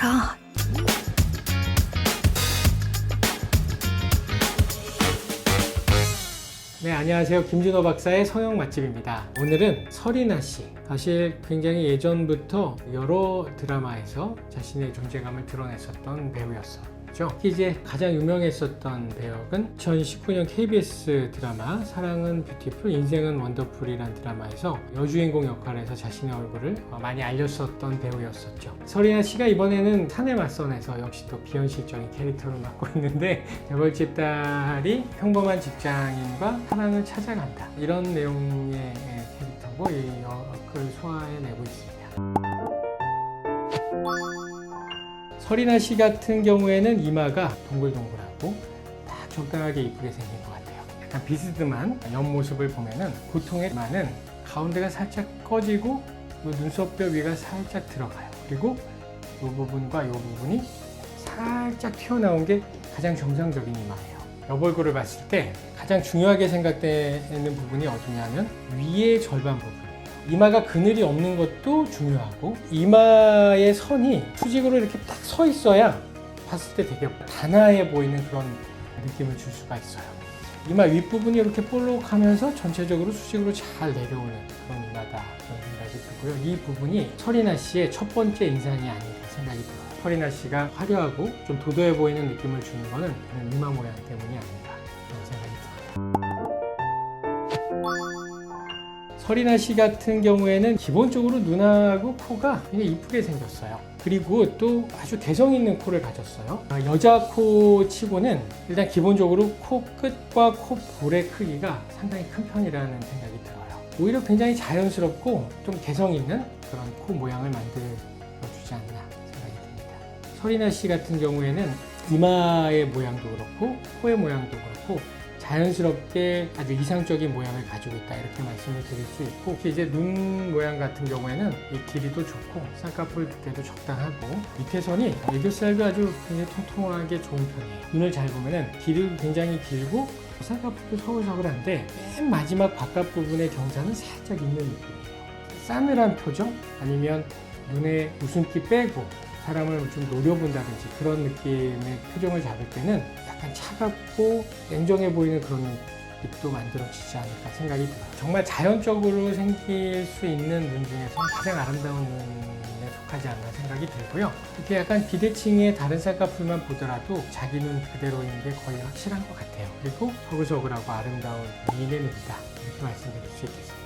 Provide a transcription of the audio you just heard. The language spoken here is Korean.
god. 네, 안녕하세요. 김준호 박사의 성형 맛집입니다. 오늘은 서리나 씨. 사실 굉장히 예전부터 여러 드라마에서 자신의 존재감을 드러냈었던 배우였어요. 특히 이제 가장 유명했었던 배역은 2019년 KBS 드라마 사랑은 뷰티풀, 인생은 원더풀이라는 드라마에서 여주인공 역할에서 자신의 얼굴을 많이 알렸었던 배우였었죠. 설이나 씨가 이번에는 산의 맞선에서 역시 또 비현실적인 캐릭터를 맡고 있는데 재벌집 딸이 평범한 직장인과 사랑을 찾아간다 이런 내용의 캐릭터고 이 역을 소화해내고 있습니다. 설이나 씨 같은 경우에는 이마가 동글동글하고 딱 적당하게 이쁘게 생긴 것 같아요. 약간 비스듬한 옆모습을 보면은 보통의 이마는 가운데가 살짝 꺼지고 요 눈썹뼈 위가 살짝 들어가요. 그리고 이 부분과 이 부분이 살짝 튀어나온 게 가장 정상적인 이마예요. 옆얼굴을 봤을 때 가장 중요하게 생각되는 부분이 어디냐면 위의 절반 부분. 이마가 그늘이 없는 것도 중요하고 이마의 선이 수직으로 이렇게 딱 서 있어야 봤을 때 되게 단아해 보이는 그런 느낌을 줄 수가 있어요. 이마 윗부분이 이렇게 볼록하면서 전체적으로 수직으로 잘 내려오는 그런 이마다 그런 생각이 들고요. 이 부분이 설이나 씨의 첫 번째 인상이 아닌가 생각이 들어요. 설이나 씨가 화려하고 좀 도도해 보이는 느낌을 주는 거는 그런 이마 모양 때문이 아닌가 그런 생각이 들어요. 설이나 씨 같은 경우에는 기본적으로 눈하고 코가 굉장히 이쁘게 생겼어요. 그리고 또 아주 개성 있는 코를 가졌어요. 아, 여자 코 치고는 일단 기본적으로 코 끝과 코 볼의 크기가 상당히 큰 편이라는 생각이 들어요. 오히려 굉장히 자연스럽고 좀 개성 있는 그런 코 모양을 만들어주지 않나 생각이 듭니다. 설이나 씨 같은 경우에는 이마의 모양도 그렇고 코의 모양도 그렇고 자연스럽게 아주 이상적인 모양을 가지고 있다 이렇게 말씀을 드릴 수 있고 이제 눈 모양 같은 경우에는 이 길이도 좋고 쌍꺼풀 두께도 적당하고 밑에 선이 애교살도 아주 굉장히 통통하게 좋은 편이에요. 눈을 잘 보면은 길이 굉장히 길고 쌍꺼풀도 서글서글한데 맨 마지막 바깥 부분의 경사는 살짝 있는 느낌이에요. 싸늘한 표정? 아니면 눈에 웃음기 빼고 사람을 좀 노려본다든지 그런 느낌의 표정을 잡을 때는 약간 차갑고 냉정해 보이는 그런 립도 만들어지지 않을까 생각이 들어요. 정말 자연적으로 생길 수 있는 눈 중에서 가장 아름다운 눈에 속하지 않나 생각이 들고요. 이렇게 약간 비대칭의 다른 쌍꺼풀만 보더라도 자기 눈 그대로인 게 거의 확실한 것 같아요. 그리고 서글서글하고 아름다운 미인의 눈이다. 이렇게 말씀드릴 수 있겠습니다.